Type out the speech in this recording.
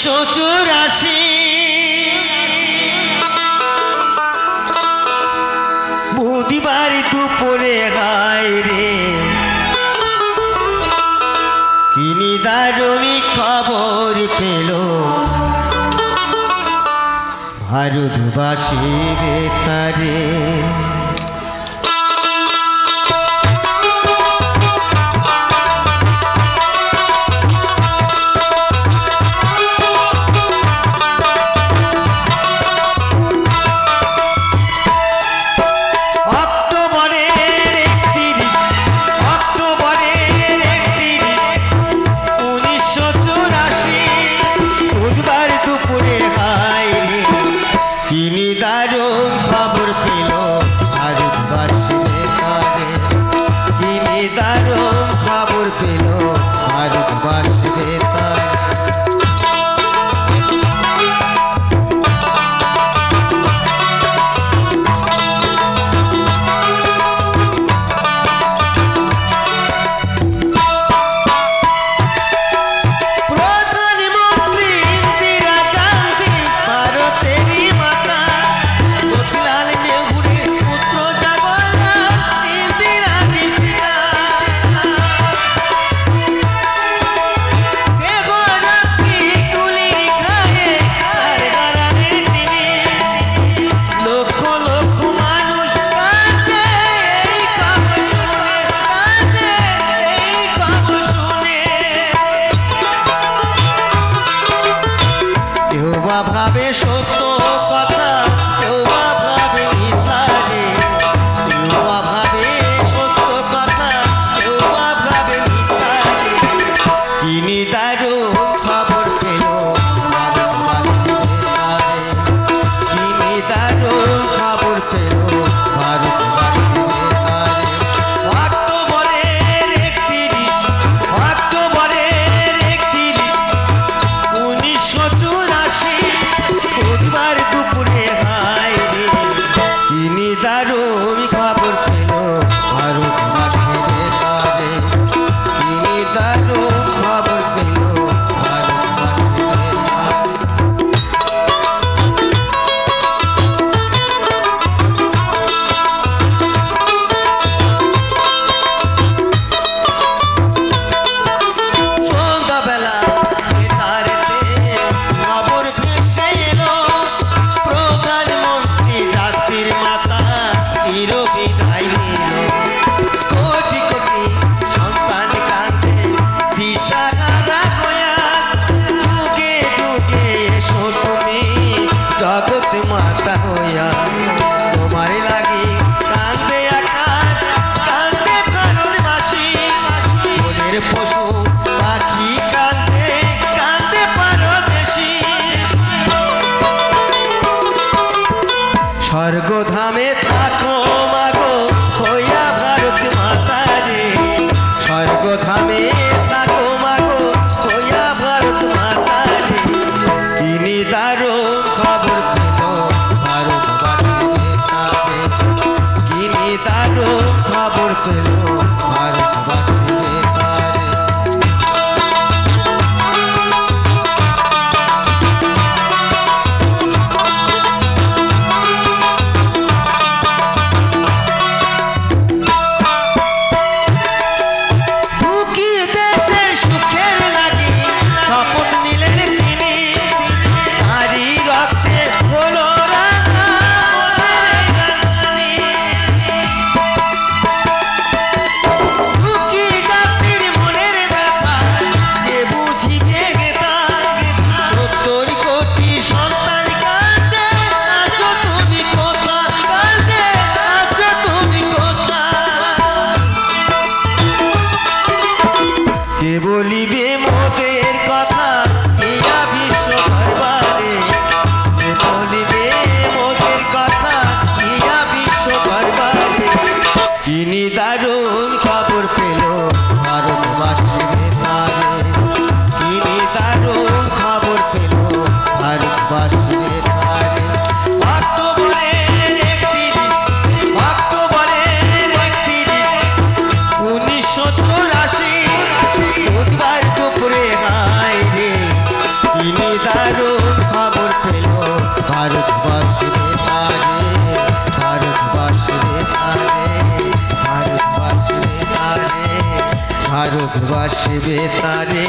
তিনশো চুরাশি। বুধবার দুপুরে হায় রে। কিনি দারুমি খবর পেল। ভারতবাসী বেতারে দুপুরে বাবা ভাবে সত্য কথা। গো ধামে থাকো মাগো, হইয়া ভারত মাতা রে স্বর্গ থাকো মাগো, হইয়া ভারত মাতা রে তিনি দারুণ খবর পেল তিনি খবর পেল ভারতবাসী। হইবে কথা ইয়া বিশ্ব ভরবারে বলিবে মোদের কথা ইয়া বিশ্ব ভরবারে তিনি দারুণ ভারতবর্ষে তারে।